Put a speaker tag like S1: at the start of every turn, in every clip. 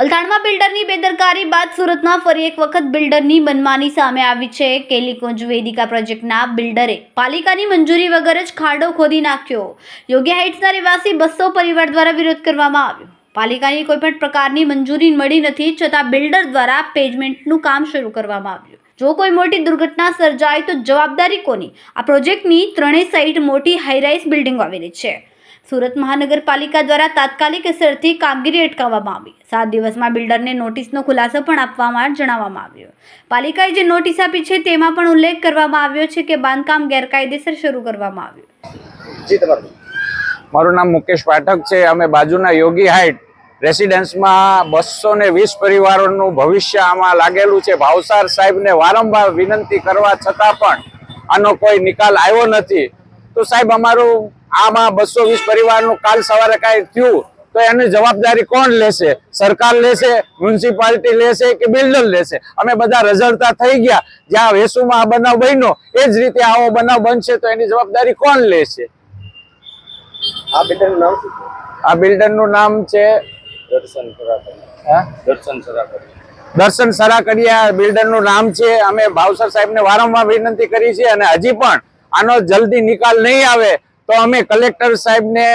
S1: અલથાણમાં બિલ્ડરની બેદરકારી બાદ સુરતમાં ફરી એક વખત બિલ્ડરની મનમાની સામે આવી છે. કેલિકોંજ વેદિકા પ્રોજેક્ટના બિલ્ડરે પાલિકાની મંજૂરી વગર જ ખાડો ખોદી નાખ્યો. યોગ્ય હાઇટ્સના રહેવાસી બસો પરિવાર દ્વારા વિરોધ કરવામાં આવ્યો. પાલિકાની કોઈપણ પ્રકારની મંજૂરી મળી નથી છતાં બિલ્ડર દ્વારા પેજમેન્ટનું કામ શરૂ કરવામાં આવ્યું. જો કોઈ મોટી દુર્ઘટના સર્જાય તો જવાબદારી કોની? આ પ્રોજેક્ટની ત્રણેય સાઈડ મોટી હાઈરાઇઝ બિલ્ડિંગો આવેલી છે. સુરત મહાનગરપાલિકા દ્વારા તાત્કાલિક અસરથી કામગીરી અટકાવવામાં આવી. સાત દિવસમાં બિલ્ડરને નોટિસનો ખુલાસો પણ આપવામાં જણાવવામાં આવ્યો. પાલિકાએ જે નોટિસ આપી છે તેમાં પણ ઉલ્લેખ કરવામાં આવ્યો છે કે બાંધકામ ગેરકાયદેસર શરૂ કરવામાં આવ્યું.
S2: મારું નામ મુકેશ પાઠક છે. અમે બાજુના યોગી હાઇટ રેસિડેન્સમાં બસો ને વીસ પરિવારોનું ભવિષ્ય આમાં લાગેલું છે. ભાવસાર સાહેબને વારંવાર વિનંતી કરવા છતાં પણ આનો કોઈ નિકાલ આવ્યો નથી. તો સાહેબ અમારું આમાં બસો વીસ પરિવારનું કાલ સવારે કાંઈ થયું તો એની જવાબદારી કોણ લેશે? સરકાર લેશે મ્યુનિસિપાલિટી લેશે કે બિલ્ડર લેશે? અમે બધા રઝળતા થઈ ગયા. જ્યાં વેસુમાં આ બનાવ બન્યો એ જ રીતે આવો બનાવ બનશે તો એની જવાબદારી કોણ લેશે?
S3: આ બિલ્ડરનું નામ
S2: આ બિલ્ડરનું નામ છે
S3: દર્શન સરાકર
S2: હા?
S3: દર્શન સરાકર
S2: દર્શન સરાકડિયા બિલ્ડરનું નામ છે. અમે ભાવસર સાહેબને વારંવાર વિનંતી કરી છે અને હજી પણ આનો જલ્દી નિકાલ નહીં આવે તો અમે કલેક્ટર સાહેબને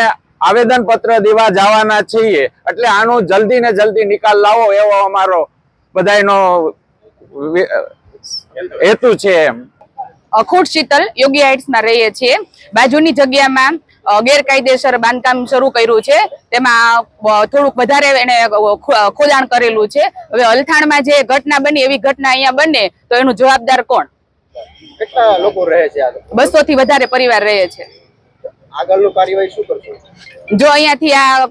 S2: આવેદન પત્ર દેવા જવાના છીએ. એટલે આનો જલ્દી ને જલ્દી નિકાલ લાવો એવો અમારો બધાનો હેતુ છે એમ.
S4: અખૂટ શીતલ યોગી હાઇટ્સમાં રહીએ છીએ. બાજુની જગ્યામાં ગેરકાયદેસર બાંધકામ શરૂ કર્યું છે. તેમાં થોડુંક વધારે એને ખોદાણ કરેલું છે. હવે અલથાણમાં જે ઘટના બની એવી ઘટના અહીંયા બને તો એનું જવાબદાર કોણ?
S3: કેટલા લોકો રહે છે
S4: બસો થી વધારે પરિવાર રહે છે.
S3: આગળનું કાર્યવાહી શું કરશો?
S4: જો અહીંયાથી આ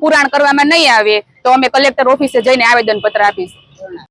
S4: પુરાણ કરવામાં નહીં આવે, તો અમે કલેક્ટર ઓફિસે જઈને આવેદન પત્ર આપીશું.